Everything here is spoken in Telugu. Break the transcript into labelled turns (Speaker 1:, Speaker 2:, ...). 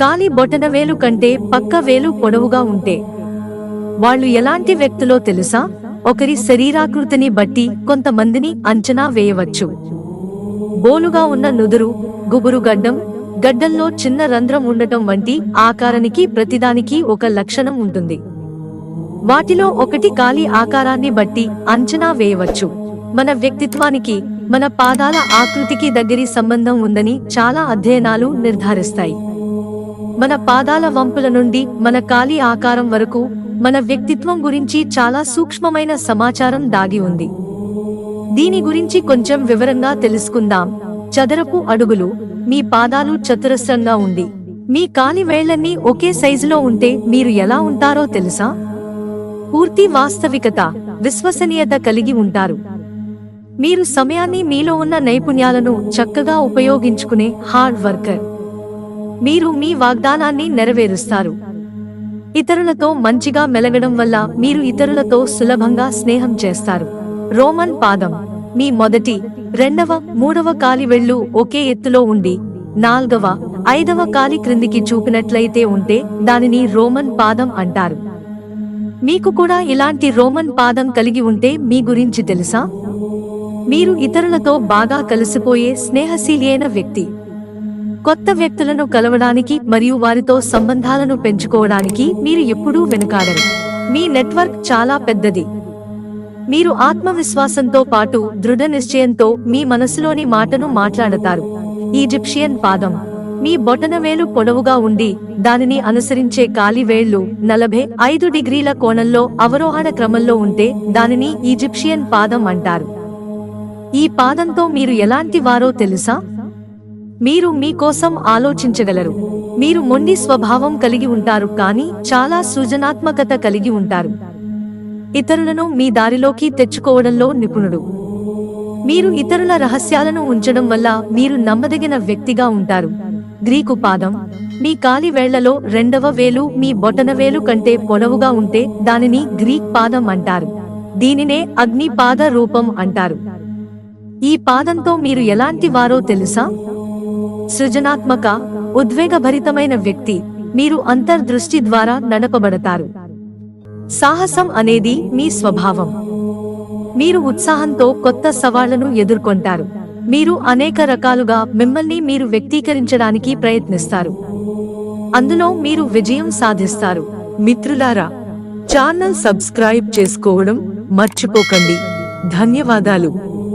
Speaker 1: కాలి బొటనవేలు కంటే పక్క వేలు పొడవుగా ఉంటే. వాళ్ళు ఎలాంటి వ్యక్తులో తెలుసా? ఒకరి శరీరాకృతిని బట్టి కొంతమందిని అంచనా వేయవచ్చు. బోలుగా ఉన్న నుదురు గుబురు గడ్డం గడ్డంలో చిన్న రంధ్రం ఉండటం వంటి ఆకారానికి ప్రతిదానికి ఒక లక్షణం ఉంటుంది. వాటిలో ఒకటి కాలి ఆకారాన్ని బట్టి అంచనా వేయవచ్చు. మన వ్యక్తిత్వానికి మన పాదాల ఆకృతికి దగ్గరి సంబంధం ఉందని చాలా అధ్యయనాలు నిర్ధారిస్తాయి. మన పాదాల వంపుల నుండి మన కాలి ఆకారం వరకు మన వ్యక్తిత్వం గురించి చాలా సూక్ష్మమైన సమాచారం దాగి ఉంది. దీని గురించి కొంచెం వివరంగా తెలుసుకుందాం. చదరపు అడుగులు మీ పాదాలు చతురస్రంగా ఉండి మీ కాలి వేళ్ళన్నీ ఒకే సైజులో ఉంటే మీరు ఎలా ఉంటారో తెలుసా? పూర్తి వాస్తవికత విశ్వసనీయత కలిగి ఉంటారు. మీరు సమయాన్ని మీలో ఉన్న నైపుణ్యాలను చక్కగా ఉపయోగించుకునే హార్డ్ వర్కర్. మీరు మీ వాగ్దానాన్ని నెరవేరుస్తారు. ఇతరులతో మంచిగా మెలగడం వల్ల మీరు ఇతరులతో సులభంగా స్నేహం చేస్తారు. రోమన్ పాదం. మీ మొదటి రెండవ మూడవ కాలి వెళ్ళు ఒకే ఎత్తులో ఉండి నాల్గవ ఐదవ కాలి క్రిందికి చూపినట్లయితే ఉంటే దానిని రోమన్ పాదం అంటారు. మీకు కూడా ఇలాంటి రోమన్ పాదం కలిగి ఉంటే మీ గురించి తెలుసా? మీరు ఇతరులతో బాగా కలిసిపోయే స్నేహశీలి వ్యక్తి. కొత్త వ్యక్తులను కలవడానికి మరియు వారితో సంబంధాలను పెంచుకోవడానికి మీరు ఎప్పుడూ వెనుకాడరు. మీ నెట్వర్క్ చాలా పెద్దది. మీరు ఆత్మవిశ్వాసంతో పాటు దృఢ నిశ్చయంతో మీ మనసులోని మాటను మాట్లాడతారు. ఈజిప్షియన్ పాదం. మీ బొటనవేలు పొడవుగా ఉండి దానిని అనుసరించే కాలివేళ్ళు నలభై ఐదు డిగ్రీల కోణంలో అవరోహణ క్రమంలో ఉంటే దానిని ఈజిప్షియన్ పాదం అంటారు. ఈ పాదంతో మీరు ఎలాంటి వారో తెలుసా? మీరు మీకోసం ఆలోచించగలరు. మీరు మొండి స్వభావం కలిగి ఉంటారు కానీ చాలా సృజనాత్మకత కలిగి ఉంటారు. ఇతరులను మీ దారిలోకి తెచ్చుకోవడంలో నిపుణుడు. మీరు ఇతరుల రహస్యాలను ఉంచడం వల్ల మీరు నమ్మదగిన వ్యక్తిగా ఉంటారు. గ్రీకు పాదం మీ కాలి వేళ్ళలో రెండవ వేలు మీ బొటనవేలు కంటే పొడవుగా ఉంటే దానిని గ్రీక్ పాదం అంటారు. దీనినే అగ్నిపాద రూపం అంటారు. ఈ పాదంతో మీరు ఎలాంటి వారో తెలుసా? సృజనాత్మక ఉద్వేగభరితమైన వ్యక్తి. మీరు అంతర్దృష్టి ద్వారా నడపబడతారు. సాహసం అనేది మీ స్వభావం. మీరు ఉత్సాహంతో కొత్త సవాళ్ళను ఎదుర్కొంటారు. మీరు అనేక రకాలుగా మిమ్మల్ని మీరు వ్యక్తీకరించడానికి ప్రయత్నిస్తారు. అందులో మీరు విజయం సాధిస్తారు. మిత్రులారా ఛానల్ సబ్స్క్రైబ్ చేసుకోవడం మర్చిపోకండి. ధన్యవాదాలు.